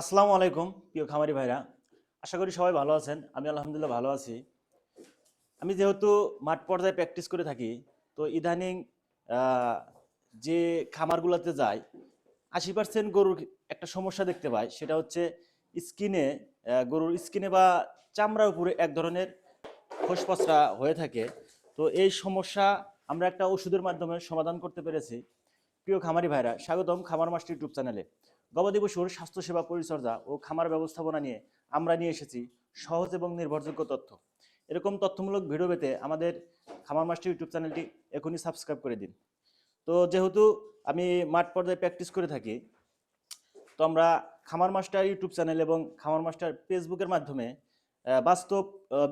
আসসালামু আলাইকুম, প্রিয় খামারি ভাইরা। আশা করি সবাই ভালো আছেন, আমি আলহামদুলিল্লাহ ভালো আছি। আমি যেহেতু মাঠ পর্যায়ে প্র্যাকটিস করে থাকি, তো ইদানিং যে খামারগুলোতে যাই, আশি পার্সেন্ট গরুর একটা সমস্যা দেখতে পাই, সেটা হচ্ছে স্কিনে গরুর স্কিনে বা চামড়ার উপরে এক ধরনের খোসপচরা হয়ে থাকে। তো এই সমস্যা আমরা একটা ওষুধের মাধ্যমে সমাধান করতে পেরেছি। প্রিয় খামারি ভাইরা, স্বাগতম খামার মাস্টার ইউটিউব চ্যানেলে। গবাদি পশুর স্বাস্থ্যসেবা পরিচর্যা ও খামার ব্যবস্থাপনা নিয়ে আমরা নিয়ে এসেছি সহজ এবং নির্ভরযোগ্য তথ্য। এরকম তথ্যমূলক ভিডিও পেতে আমাদের খামার মাস্টার ইউটিউব চ্যানেলটি এখনই সাবস্ক্রাইব করে দিন। তো যেহেতু আমি মাঠ পর্যায়ে প্র্যাকটিস করে থাকি, তো আমরা খামার মাস্টার ইউটিউব চ্যানেল এবং খামার মাস্টার ফেসবুকের মাধ্যমে বাস্তব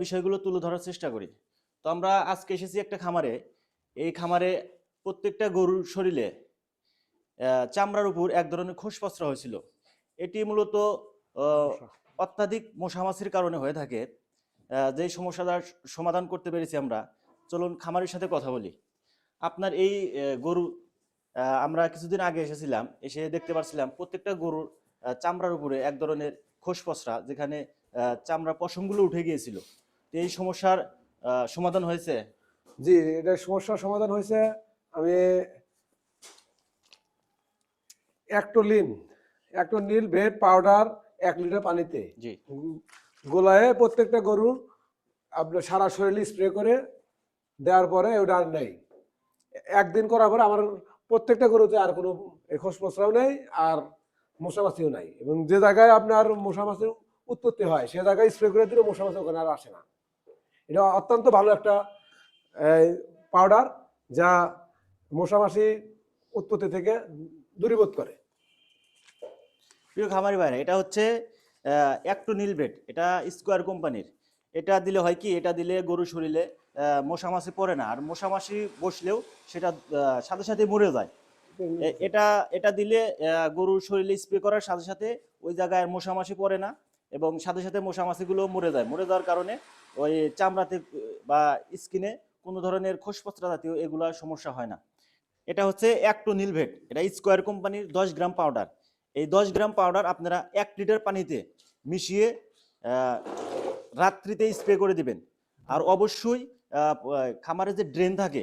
বিষয়গুলো তুলে ধরার চেষ্টা করি। তো আমরা আজকে এসেছি একটা খামারে। এই খামারে প্রত্যেকটা গরুর শরীরে চামড়ার উপর এক ধরনের খোসপচরা হয়েছিল। এটি মূলত অত্যাধিক মশামাছির কারণে হয়ে থাকে। যে সমস্যাটার সমাধান করতে পেরেছি আমরা চলুন খামারের সাথে কথা বলি। আপনার এই গরু আমরা কিছুদিন আগে এসেছিলাম এসে দেখতে পাচ্ছিলাম প্রত্যেকটা গরুর চামড়ার উপরে এক ধরনের খোসপচরা যেখানে চামড়া পশমগুলো উঠে গিয়েছিল। তো এই সমস্যার সমাধান হয়েছে? জি এটা সমস্যার সমাধান হয়েছে। আমি অ্যাক্টোলিন অ্যাক্টোনিল ভেট পাউডার এক লিটার পানিতে। গোলায় প্রত্যেকটা গরুর আপনার সারা শরীরে স্প্রে করে দেওয়ার পরে ওটা আর নেই। একদিন করার পরে আমার প্রত্যেকটা গরুতে আর কোনো খোসপসরাও নেই আর মশামাছিও নাই এবং যে জায়গায় আপনার মশামাছির উৎপত্তি হয় সে জায়গায় স্প্রে করে দিলে মশামাছি ওখানে আর আসে না। এটা অত্যন্ত ভালো একটা পাউডার যা মশামাছি উৎপত্তি থেকে দূরীভূত করে। প্রিয় খামারি ভাইরা এটা হচ্ছে একটু নীলবেট এটা স্কোয়ার কোম্পানির। এটা দিলে হয় কি এটা দিলে গরু শরীরে মশামাছি পড়ে না। আর মশামাছি বসলেও সেটা সাথে সাথে মরে যায়। এটা এটা দিলে গরুর শরীরে স্প্রে করার সাথে সাথে ওই জায়গায় মশামাছি পড়ে না এবং সাথে সাথে মশামাছিগুলো মরে যায়। মরে যাওয়ার কারণে ওই চামড়াতে বা স্কিনে কোনো ধরনের খোসপত্রা জাতীয় এগুলা সমস্যা হয় না। এটা হচ্ছে একটু নীলভেট এটা স্কোয়ার কোম্পানির দশ গ্রাম পাউডার। এই দশ গ্রাম পাউডার আপনারা এক লিটার পানিতে মিশিয়ে রাত্রিতে স্প্রে করে দিবেন। আর অবশ্যই খামারে যে ড্রেন থাকে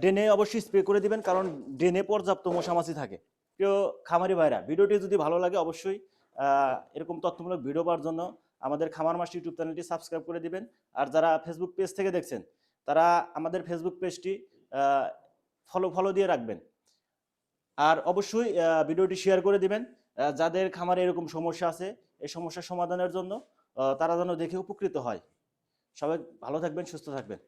ড্রেনে অবশ্যই স্প্রে করে দিবেন, কারণ ড্রেনে পর্যাপ্ত মশামাছি থাকে। প্রিয় খামারি ভাইরা, ভিডিওটি যদি ভালো লাগে অবশ্যই এরকম তথ্যমূলক ভিডিও পাওয়ার জন্য আমাদের খামার মাস ইউটিউব চ্যানেলটি সাবস্ক্রাইব করে দিবেন। আর যারা ফেসবুক পেজ থেকে দেখছেন, তারা আমাদের ফেসবুক পেজটি ফলো ফলো দিয়ে রাখবেন। আর অবশ্যই ভিডিওটি শেয়ার করে দিবেন যাদের খামারে এরকম সমস্যা আছে, এই সমস্যা সমাধানের জন্য তারা যেন দেখে উপকৃত হয়। সবাই ভালো থাকবেন, সুস্থ থাকবেন।